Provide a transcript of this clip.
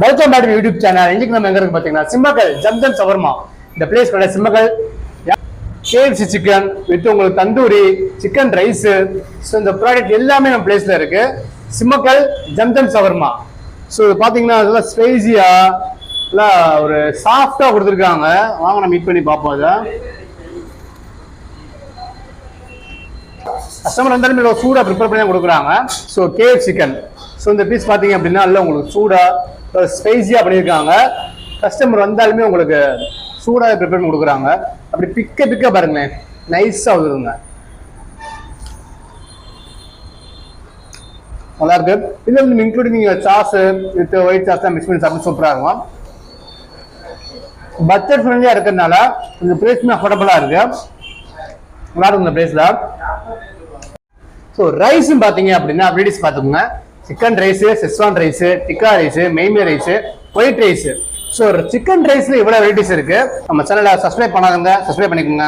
Welcome back YouTube channel இன்னைக்கு நம்ம எங்க இருக்கு பாத்தீங்கன்னா சிம்மக்கல் ஜம்ஜம் சவர்மா. இந்த பிளேஸ் கடை சிம்மக்கல் கேஎஃப்சி சிக்கன் வித் உங்களுக்கு தந்தூரி சிக்கன் ரைஸ் ஸோ இந்த ப்ராடக்ட் எல்லாமே நம்ம பிளேஸ்ல இருக்கு. சிம்மக்கல் ஜம்ஜம் சவர்மா. ஸோ இது பாத்தீங்கன்னா அதெல்லாம் ஸ்பைசியா இல்லை ஒரு சாஃப்டா கொடுத்துருக்காங்க. வாங்க நம்ம மீட் பண்ணி பார்ப்போம் அதை கஸ்டமர் வந்தாலும் சூடாக ப்ரிப்பேர் பண்ணி கொடுக்குறாங்க. ஸோ கேஎஃப் சிக்கன் ஸோ இந்த பீஸ் பார்த்தீங்க அப்படின்னா இல்லை உங்களுக்கு சூடாக ஸ்பைஸியாக பண்ணியிருக்காங்க. கஸ்டமர் வந்தாலுமே உங்களுக்கு சூடாக ப்ரிப்பேர் பண்ணி கொடுக்குறாங்க. அப்படி பிக்க பிக்க பாருங்களேன். நைஸாக வந்துருங்க நல்லா இருக்கு. இதில் வந்து இன்க்ளூடிங் நீங்கள் சாஸ் வித் ஒயிட் சாஸ் தான் மிக்ஸ் பண்ணி சாப்பிட்டு சூப்பராக இருக்கும். பட்ஜெட் ஃப்ரெண்ட்லியாக இருக்கிறதுனால இந்த ப்ரைஸ்மே அஃபோர்டபுளாக இருக்கு. நல்லா இருக்கும் இந்த ப்ரைஸில் ஸோ ரைஸும் பார்த்தீங்க அப்படின்னா வெரைட்டிஸ் பார்த்துக்கோங்க. Chicken rice schezwan rice tikka rice மெய்மே rice white rice. So chicken ரைஸில் இவ்வளோ வெரைட்டிஸ் இருக்குது நம்ம சேனலை சப்ஸ்கிரைப் பண்ணாதவங்க சப்ஸ்கிரைப் பண்ணிக்கோங்க.